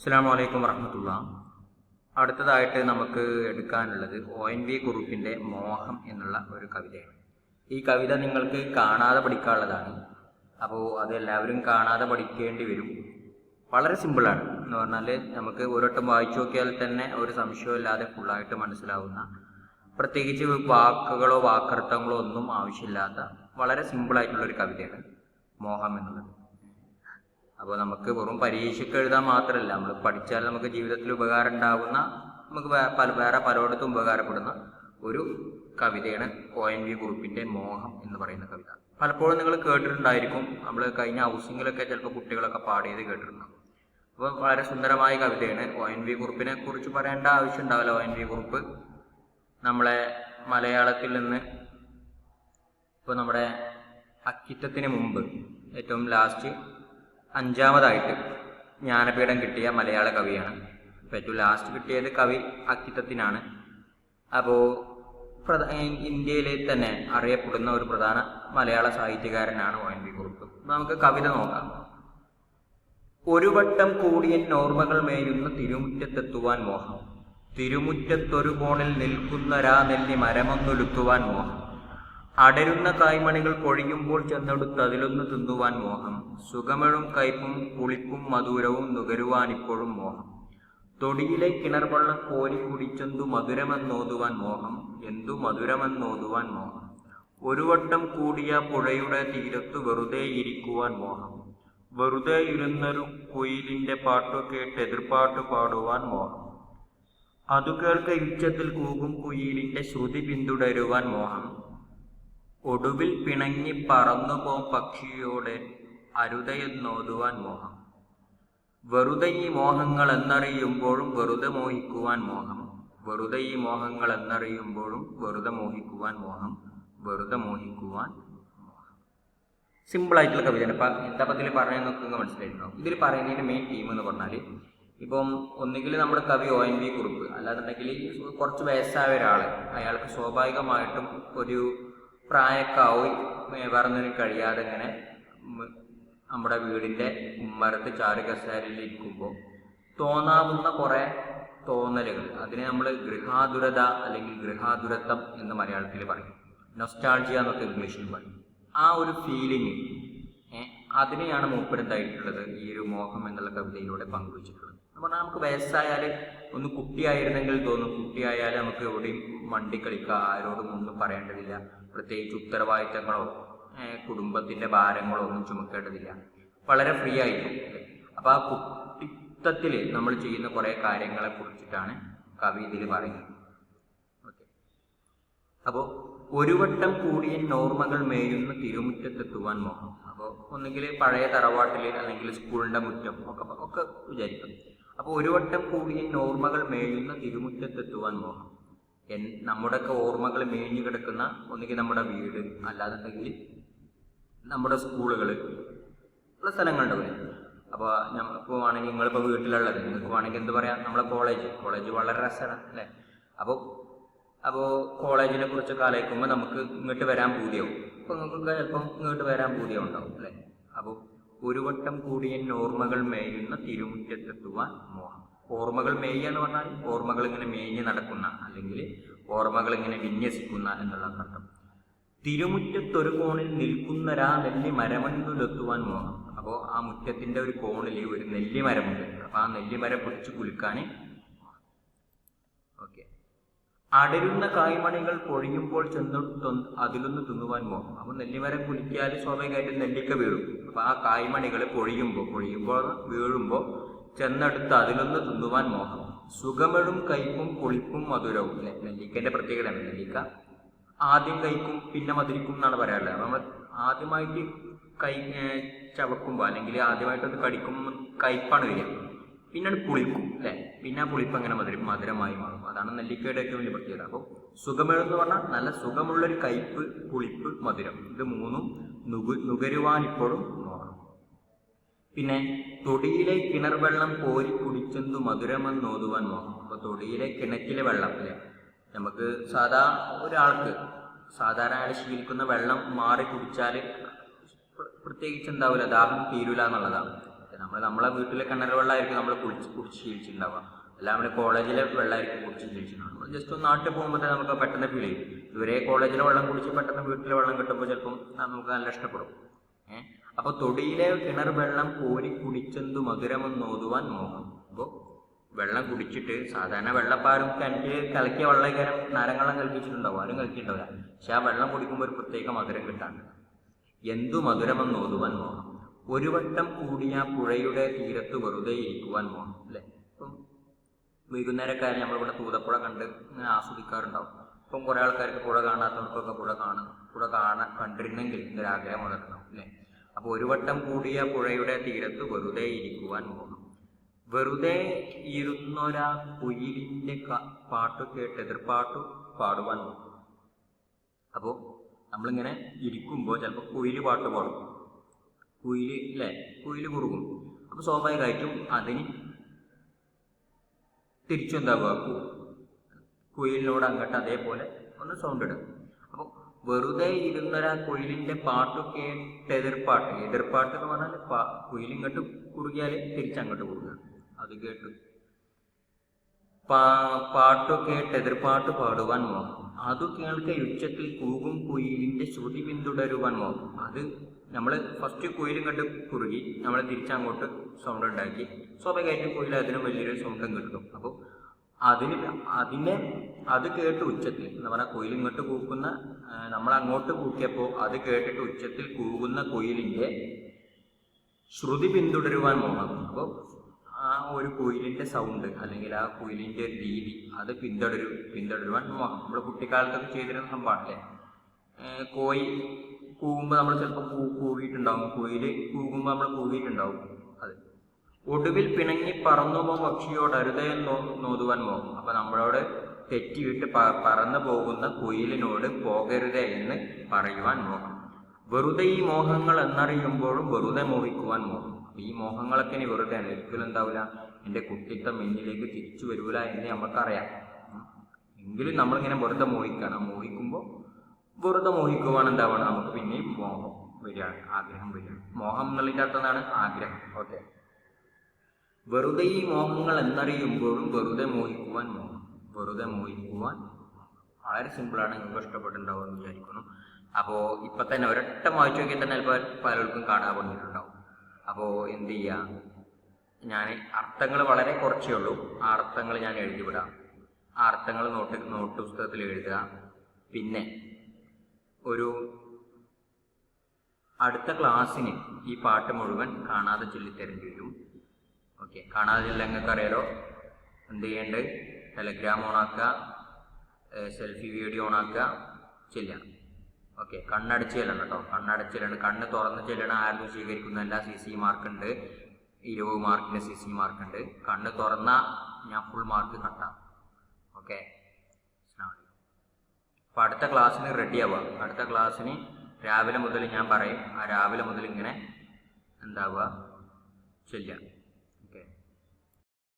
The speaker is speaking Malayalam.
അസ്സാം വലൈക്കും വർഹമത്തുള്ള അടുത്തതായിട്ട് നമുക്ക് എടുക്കാനുള്ളത് ഒ എൻ വി കുറുപ്പിന്റെ മോഹം എന്നുള്ള ഒരു കവിതയാണ്. ഈ കവിത നിങ്ങൾക്ക് കാണാതെ പഠിക്കാനുള്ളതാണ്. അപ്പോൾ അത് എല്ലാവരും കാണാതെ പഠിക്കേണ്ടി വരും. വളരെ സിമ്പിളാണ്. എന്ന് പറഞ്ഞാൽ നമുക്ക് ഓരോട്ടം വായിച്ചു നോക്കിയാൽ തന്നെ ഒരു സംശയമില്ലാതെ ഫുള്ളായിട്ട് മനസ്സിലാവുന്ന പ്രത്യേകിച്ച് വാക്കുകളോ വാക്കർത്ഥങ്ങളോ ഒന്നും ആവശ്യമില്ലാത്ത വളരെ സിമ്പിളായിട്ടുള്ള ഒരു കവിതയാണ് മോഹം എന്നുള്ളത്. അപ്പോൾ നമുക്ക് വെറും പരീക്ഷയ്ക്ക് എഴുതാൻ മാത്രമല്ല നമ്മൾ പഠിച്ചാൽ നമുക്ക് ജീവിതത്തിൽ ഉപകാരം ഉണ്ടാകുന്ന നമുക്ക് പല വേറെ പലയിടത്തും ഉപകാരപ്പെടുന്ന ഒരു കവിതയാണ് ഒ എൻ വി കുറുപ്പിന്റെ മോഹം എന്ന് പറയുന്ന കവിത. പലപ്പോഴും നിങ്ങൾ കേട്ടിട്ടുണ്ടായിരിക്കും നമ്മൾ കഴിഞ്ഞ ഹൗസിങ്ങിലൊക്കെ ചിലപ്പോൾ കുട്ടികളൊക്കെ പാടിയത് കേട്ടിട്ടുണ്ടാകും അപ്പോൾ വളരെ സുന്ദരമായ കവിതയാണ് ഒ എൻ വി കുറുപ്പിനെ കുറിച്ച് പറയേണ്ട ആവശ്യം ഉണ്ടാവില്ല. ഒ എൻ വി കുറുപ്പ് നമ്മളെ മലയാളത്തിൽ നിന്ന് ഇപ്പോൾ നമ്മുടെ അക്കിത്തത്തിന് മുമ്പ് ഏറ്റവും ലാസ്റ്റ് അഞ്ചാമതായിട്ട് ജ്ഞാനപീഠം കിട്ടിയ മലയാള കവിയാണ്. ഇപ്പോൾ ഏറ്റവും ലാസ്റ്റ് കിട്ടിയത് കവി അക്കിത്തത്തിനാണ്. അപ്പോൾ ഇന്ത്യയിലെ തന്നെ അറിയപ്പെടുന്ന ഒരു പ്രധാന മലയാള സാഹിത്യകാരനാണ് ഒ എൻ വി കുറുപ്പ്. നമുക്ക് കവിത നോക്കാം. ഒരു വട്ടം കൂടിയൻ ഓർമ്മകൾ മേയുന്ന തിരുമുറ്റത്തെത്തുവാൻ മോഹം. തിരുമുറ്റത്തൊരു കോണിൽ നിൽക്കുന്നരാ നെല്ലി മരമൊന്നൊലുത്തുവാൻ മോഹം. അടരുന്ന കായ്മണികൾ കൊഴിയുമ്പോൾ ചെന്നെടുത്ത് അതിലൊന്ന് തിന്നുവാൻ മോഹം. സുഖമഴും കയ്പും പുളിപ്പും മധുരവും നുകരുവാനിപ്പോഴും മോഹം. തൊടിയിലെ കിണർവെള്ളം കോരി കുടിച്ചെന്തു മധുരമെന്നോതുവാൻ മോഹം. എന്തു മധുരമെന്നോതുവാൻ മോഹം. ഒരു വട്ടം കൂടിയ പുഴയുടെ തീരത്ത് വെറുതെ ഇരിക്കുവാൻ മോഹം. വെറുതെ ഇരുന്നൊരു കുയിലിന്റെ പാട്ടു കേട്ട് എതിർപ്പാട്ട് പാടുവാൻ മോഹം. അതു കേൾക്ക ഉച്ചത്തിൽ കൂകും കുയിലിന്റെ ശ്രുതി പിന്തുടരുവാൻ മോഹം. ഒടുവിൽ പിണങ്ങി പറന്നു പോം പക്ഷിയോടെ അരുതയെന്നോതുവാൻ മോഹം. വെറുതെ ഈ മോഹങ്ങൾ എന്നറിയുമ്പോഴും വെറുതെ മോഹിക്കുവാൻ മോഹം. വെറുതെ ഈ മോഹങ്ങൾ എന്നറിയുമ്പോഴും വെറുതെ മോഹിക്കുവാൻ മോഹം. വെറുതെ മോഹിക്കുവാൻ സിമ്പിളായിട്ടുള്ള കവിതയാണ് ഇപ്പം എന്താ പത്തിൽ പറയാൻ നോക്കുക മനസ്സിലായിട്ടുണ്ടോ? ഇതിൽ പറയുന്നതിന്റെ മെയിൻ തീം എന്ന് പറഞ്ഞാൽ ഇപ്പം ഒന്നുകിൽ നമ്മുടെ കവി ഒ എൻ വി കുറിപ്പ് അല്ലാന്നുണ്ടെങ്കിൽ കുറച്ച് വയസ്സായ ഒരാൾ അയാൾക്ക് സ്വാഭാവികമായിട്ടും ഒരു പ്രായക്കാവും. പറഞ്ഞതിന് കഴിയാതെ ഇങ്ങനെ നമ്മുടെ വീടിന്റെ ഉമ്മരത്ത് ചാരു കസേരയിൽ ഇരിക്കുമ്പോൾ തോന്നാവുന്ന കുറേ തോന്നലുകൾ. അതിനെ നമ്മൾ ഗൃഹാതുരത അല്ലെങ്കിൽ ഗൃഹാതുരത്വം എന്ന് മലയാളത്തിൽ പറയും. നൊസ്റ്റാൾജിയ എന്നൊക്കെ ഇംഗ്ലീഷിൽ പറയും. ആ ഒരു ഫീലിംഗ് അതിനെയാണ് മൂപ്പരെന്തായിട്ടുള്ളത്? ഈ ഒരു മോഹം എന്നുള്ള കവിതയിലൂടെ പങ്കുവച്ചിട്ടുള്ളത്. പറഞ്ഞാൽ നമുക്ക് വയസ്സായാൽ ഒന്ന് കുട്ടിയായിരുന്നെങ്കിൽ തോന്നും. കുട്ടിയായാൽ നമുക്ക് എവിടെയും മണ്ടി കളിക്കുക ആരോടും ഒന്നും പറയേണ്ടതില്ല. പ്രത്യേകിച്ച് ഉത്തരവാദിത്തങ്ങളോ കുടുംബത്തിന്റെ ഭാരങ്ങളോ ഒന്നും ചുമക്കേണ്ടതില്ല. വളരെ ഫ്രീ ആയിരിക്കും. അപ്പോൾ ആ കുട്ടിത്വത്തിൽ നമ്മൾ ചെയ്യുന്ന കുറേ കാര്യങ്ങളെ കുറിച്ചിട്ടാണ് കവി ഇതിൽ പറയുന്നത്. ഓക്കെ. അപ്പോൾ ഒരു വട്ടം കൂടിയ നോർമകൾ മേയുന്ന തിരുമുറ്റത്തെത്തുവാൻ മോഹം. അപ്പോൾ ഒന്നുകിൽ പഴയ തറവാട്ടിൽ അല്ലെങ്കിൽ സ്കൂളിന്റെ മുറ്റം ഒക്കെ ഒക്കെ വിചാരിക്കും. അപ്പോൾ ഒരു വട്ടം കൂടി ഞാൻ ഓർമ്മകൾ മേയുന്ന തിരുമുറ്റത്തെത്തുവാൻ മോഹം. എൻ നമ്മുടെയൊക്കെ ഓർമ്മകൾ മേഞ്ഞു കിടക്കുന്ന ഒന്നുകിൽ നമ്മുടെ വീട് അല്ലാതെന്നുണ്ടെങ്കിൽ നമ്മുടെ സ്കൂളുകൾ ഉള്ള സ്ഥലങ്ങളുണ്ടാവില്ലേ അപ്പോൾ നമ്മളിപ്പോൾ ആണെങ്കിൽ നിങ്ങളിപ്പോൾ വീട്ടിലുള്ളത് നിങ്ങൾക്ക് വേണമെങ്കിൽ എന്ത് പറയാം? നമ്മളെ കോളേജ്. കോളേജ് വളരെ രസമാണ് അല്ലേ? അപ്പോൾ അപ്പോൾ കോളേജിനെ കുറിച്ചൊക്കെ ആലോചിക്കുമ്പോൾ നമുക്ക് ഇങ്ങോട്ട് വരാൻ പൂതിയാവും. അപ്പോൾ നിങ്ങൾക്ക് ചിലപ്പം ഇങ്ങോട്ട് വരാൻ പൂതിയാവും ഉണ്ടാവും അല്ലേ? ഒരു വട്ടം കൂടിയ ഓർമ്മകൾ മേയുന്ന തിരുമുറ്റത്തെത്തുവാൻ മോഹം. ഓർമ്മകൾ മേയുക എന്ന് പറഞ്ഞാൽ ഓർമ്മകൾ ഇങ്ങനെ മേഞ്ഞ് നടക്കുന്ന അല്ലെങ്കിൽ ഓർമ്മകൾ ഇങ്ങനെ വിന്യസിക്കുന്ന എന്നുള്ള അർത്ഥം. തിരുമുറ്റത്തൊരു കോണിൽ നിൽക്കുന്നരാ നെല്ലി മരമണ്ണിലെത്തുവാൻ മോഹം. അപ്പോൾ ആ മുറ്റത്തിന്റെ ഒരു കോണിൽ ഒരു നെല്ലിമരമുണ്ട്. അപ്പോൾ ആ നെല്ലിമരം പിടിച്ച് കുലുക്കാൻ ഓക്കെ. അടരുന്ന കായ്മണികൾ പൊഴിയുമ്പോൾ ചെന്ന് അതിലൊന്ന് തിന്നുവാൻ പോകും അപ്പൊ നെല്ലിമരം കുലിക്കാൽ സ്വാഭാവികമായിട്ട് നെല്ലിക്ക വീഴും. അപ്പൊ ആ കായ്മണികൾ പൊഴിയുമ്പോൾ പൊഴിയുമ്പോൾ വീഴുമ്പോൾ ചെന്നെടുത്ത് അതിലൊന്ന് തിന്നുവാൻ മോഹം. സുഖമെഴും കയ്പും പുളിപ്പും മധുരവും. നെല്ലിക്കന്റെ പ്രത്യേകതയാണ് നെല്ലിക്ക. ആദ്യം കൈക്കും പിന്നെ മധുരിക്കും എന്നാണ് പറയാറുള്ളത്. നമ്മൾ ആദ്യമായിട്ട് കൈ ചവക്കുമ്പോൾ അല്ലെങ്കിൽ ആദ്യമായിട്ടൊന്ന് കടിക്കുമ്പോൾ കയ്പാണ് വരിക. പിന്നീട് പുളിക്കും അല്ലേ? പിന്നെ ആ പുളിപ്പ് അങ്ങനെ മധുരം മധുരമായി മാറും. അതാണ് നെല്ലിക്കയുടെ ഏറ്റവും വലിയ പ്രത്യേകത. അപ്പോൾ സുഖമെന്ന് പറഞ്ഞാൽ നല്ല സുഖമുള്ളൊരു കയ്പ് പുളിപ്പ് മധുരം. ഇത് മൂന്നും നുകു നുകരുവാൻ ഇപ്പോഴും നോക്കണം പിന്നെ തൊടിയിലെ കിണർ വെള്ളം കോരി കുടിച്ചെന്തു മധുരമെന്നോതുവാൻ മോഹം അപ്പോൾ തൊടിയിലെ കിണറ്റിലെ വെള്ളം അല്ലേ? നമുക്ക് സാധാ ഒരാൾക്ക് സാധാരണ അയാൾ ശീലിക്കുന്ന വെള്ളം മാറി കുടിച്ചാൽ പ്രത്യേകിച്ച് എന്താവില്ല ദാഹം തീരൂല എന്നുള്ളതാണ്. നമ്മൾ നമ്മളെ വീട്ടിലെ കിണർ വെള്ളമായിരിക്കും നമ്മൾ കുടിച്ച് കുടിച്ച് ശീലിച്ചിട്ടുണ്ടാവുക. എല്ലാം നമ്മുടെ കോളേജിലെ വെള്ളമായിരിക്കും കുടിച്ച് ശീലിച്ചിട്ടുണ്ടാവുക. ജസ്റ്റ് ഒന്ന് നാട്ടിൽ പോകുമ്പോൾ നമുക്ക് പെട്ടെന്ന് ഫീൽ ചെയ്യും. ഇതുവരെ കോളേജിലെ വെള്ളം കുടിച്ച് പെട്ടെന്ന് വീട്ടിലെ വെള്ളം കിട്ടുമ്പോൾ ചിലപ്പം നമുക്ക് നല്ല ഇഷ്ടപ്പെടും. ഏഹ് അപ്പോൾ തൊടിയിലെ കിണർ വെള്ളം കോരി കുടിച്ചെന്തു മധുരമെന്നോതുവാൻ മോഹം. അപ്പോൾ വെള്ളം കുടിച്ചിട്ട് സാധാരണ വെള്ളപ്പാരും കിണറ്റിൽ കലക്കിയ വെള്ളക്കാരം നരങ്ങളും കൽപ്പിച്ചിട്ടുണ്ടാവും ആരും കലക്കിയിട്ടുണ്ടാവില്ല. പക്ഷെ ആ വെള്ളം കുടിക്കുമ്പോൾ ഒരു പ്രത്യേക മധുരം കിട്ടാണ്ട് എന്തു മധുരമെന്നോതുവാൻ മോഹം. ഒരു വട്ടം കൂടിയ പുഴയുടെ തീരത്ത് വെറുതെ ഇരിക്കുവാൻ പോകണം അല്ലേ? ഇപ്പം വൈകുന്നേരക്കാരെ നമ്മളിവിടെ തൂതപ്പുഴ കണ്ട് ഇങ്ങനെ ആസ്വദിക്കാറുണ്ടാവും. ഇപ്പം കുറേ ആൾക്കാർക്ക് പുഴ കാണാത്തവർക്കൊക്കെ പുഴ കാണും. പുഴ കാണാൻ കണ്ടിരുന്നെങ്കിൽ ആഗ്രഹം വന്നിട്ടുണ്ടാവും അല്ലേ? അപ്പോൾ ഒരു വട്ടം കൂടിയ പുഴയുടെ തീരത്ത് വെറുതെ ഇരിക്കുവാൻ പോകണം വെറുതെ ഇരുന്നൊരാ കുയിലിന്റെ പാട്ട് കേട്ട് എതിർപ്പാട്ടു പാടുവാൻ പോകും അപ്പോൾ നമ്മളിങ്ങനെ ഇരിക്കുമ്പോൾ ചിലപ്പോൾ കുയിൽ പാട്ട് പാടും. കുയിൽ അല്ലേ കുയിൽ കുറുകും. അപ്പോൾ സ്വാഭാവികമായിട്ടും അതിന് തിരിച്ചു എന്താകുക കുയിലിനോട് അങ്ങോട്ട് അതേപോലെ ഒന്ന് സൗണ്ട് ഇടും അപ്പോൾ വെറുതെ ഇരുന്നൊരു കുയിലിന്റെ കുയിലിന്റെ പാട്ടൊക്കെ എതിർപ്പാട്ട്. എതിർപ്പാട്ട് എന്ന് പറഞ്ഞാൽ പാ കുയിലിങ്ങോട്ട് കുറുകിയാൽ തിരിച്ചങ്ങോട്ട് കുറുകുക അത് കേട്ടു. പാ പാട്ടൊക്കെ എതിർപ്പാട്ട് പാടുവാൻ മോഹം അതു കേൾക്ക ഉച്ചത്തിൽ കൂകും കുയിലിന്റെ ശ്രുതി പിന്തുടരുവാൻ മോഹം അത് നമ്മൾ ഫസ്റ്റ് കുയിലും കണ്ട് കുറുകി നമ്മൾ തിരിച്ചങ്ങോട്ട് സൗണ്ട് ഉണ്ടാക്കി. സ്വാഭാവികമായിട്ടും കുയിൽ അതിന് വലിയൊരു സൗണ്ടും കിട്ടും. അപ്പോൾ അതിന് അതിനെ അത് കേട്ട് ഉച്ചത്തിൽ എന്ന് പറഞ്ഞാൽ കുയിൽ ഇങ്ങോട്ട് കൂക്കുന്ന നമ്മൾ അങ്ങോട്ട് കൂക്കിയപ്പോൾ അത് കേട്ടിട്ട് ഉച്ചത്തിൽ കൂകുന്ന കുയിലിന്റെ ശ്രുതി പിന്തുടരുവാൻ മോഹം അപ്പോൾ ആ ഒരു കുയിലിന്റെ സൗണ്ട് അല്ലെങ്കിൽ ആ കുയിലിന്റെ ഒരു രീതി അത് പിന്തുടരും പിന്തുടരുവാൻ നമ്മൾ കുട്ടിക്കാലത്തൊക്കെ ചെയ്തിരുന്ന സംഭവമല്ലേ ഏഹ് കോയി കൂവുമ്പോൾ നമ്മൾ ചിലപ്പോൾ കൂ കൂവിയിട്ടുണ്ടാവും. കുയിൽ കൂകുമ്പോൾ നമ്മൾ കൂവിയിട്ടുണ്ടാവും. അത് ഒടുവിൽ പിണങ്ങി പറന്നുപോ പക്ഷിയോട് അരുതയം നോതുവാൻ പോകും അപ്പൊ നമ്മളോട് തെറ്റിയിട്ട് പറന്നു പോകുന്ന കുയിലിനോട് പോകരുതേ എന്ന് പറയുവാൻ മോഹം വെറുതെ ഈ മോഹങ്ങൾ എന്നറിയുമ്പോഴും വെറുതെ മോഹിക്കുവാൻ മോഹം. ഈ മോഹങ്ങളൊക്കെ ഇനി വെറുതെ ആണ്. ഒരിക്കലും എന്താവില്ല എന്റെ കുട്ടിത്തം എന്നിലേക്ക് തിരിച്ചു വരൂല എന്ന് നമുക്കറിയാം. എങ്കിലും നമ്മളിങ്ങനെ വെറുതെ മോഹിക്കണം. മോഹിക്കുമ്പോൾ വെറുതെ മോഹിക്കുവാൻ എന്താവണം? നമുക്ക് പിന്നെയും മോഹം വരികയാണ് ആഗ്രഹം വരികയാണ് മോഹം എന്നുള്ളതിന്റെ ആഗ്രഹം. ഓക്കെ. വെറുതെ ഈ മോഹങ്ങൾ എന്നറിയുമ്പോഴും വെറുതെ മോഹിക്കുവാൻ മോഹം. വെറുതെ മോഹിക്കുവാൻ വളരെ സിമ്പിളാണ് നിങ്ങൾക്ക് ഇഷ്ടപ്പെട്ടിട്ടുണ്ടാവും എന്ന് വിചാരിക്കുന്നു. അപ്പോൾ ഇപ്പം തന്നെ ഒരൊറ്റ വായിച്ചു നോക്കിയാൽ തന്നെ ചിലപ്പോൾ പലർക്കും കാണാൻ പറഞ്ഞിട്ടുണ്ടാവും അപ്പോൾ എന്ത് ചെയ്യുക ഞാൻ അർത്ഥങ്ങൾ വളരെ കുറച്ചേ ഉള്ളൂ. ആ അർത്ഥങ്ങൾ ഞാൻ എഴുതി വിടാം ആ അർത്ഥങ്ങൾ നോട്ട് നോട്ട് പുസ്തകത്തിൽ എഴുതുക. പിന്നെ ഒരു അടുത്ത ക്ലാസ്സിന് ഈ പാട്ട് മുഴുവൻ കാണാതെ ചൊല്ലിത്തരേണ്ടി വരും. ഓക്കെ. കാണാതെ ചെല്ലാൻ നിങ്ങൾക്ക് അറിയാലോ. എന്ത് ചെയ്യേണ്ടത്? ടെലഗ്രാം ഓണാക്കുക സെൽഫി വീഡിയോ ഓണാക്കുക ചെല്ലുക. ഓക്കെ കണ്ണടച്ച് ചെല്ലണം കേട്ടോ. കണ്ണടച്ച് ചെല്ലണം കണ്ണ് തുറന്ന് ചെല്ലണം ആരും സ്വീകരിക്കുന്നതല്ല സി സി മാർക്ക് ഉണ്ട്. ഇരുപത് മാർക്കിന് സി സി മാർക്ക് ഉണ്ട്. കണ്ണ് തുറന്ന ഞാൻ ഫുൾ മാർക്ക് കട്ടാം. ഓക്കെ? അപ്പോൾ അടുത്ത ക്ലാസ്സിന് റെഡി ആവുക. അടുത്ത ക്ലാസ്സിന് രാവിലെ മുതൽ ഞാൻ പറയും. ആ രാവിലെ മുതൽ ഇങ്ങനെ എന്താവുക? ചെല്ലുക.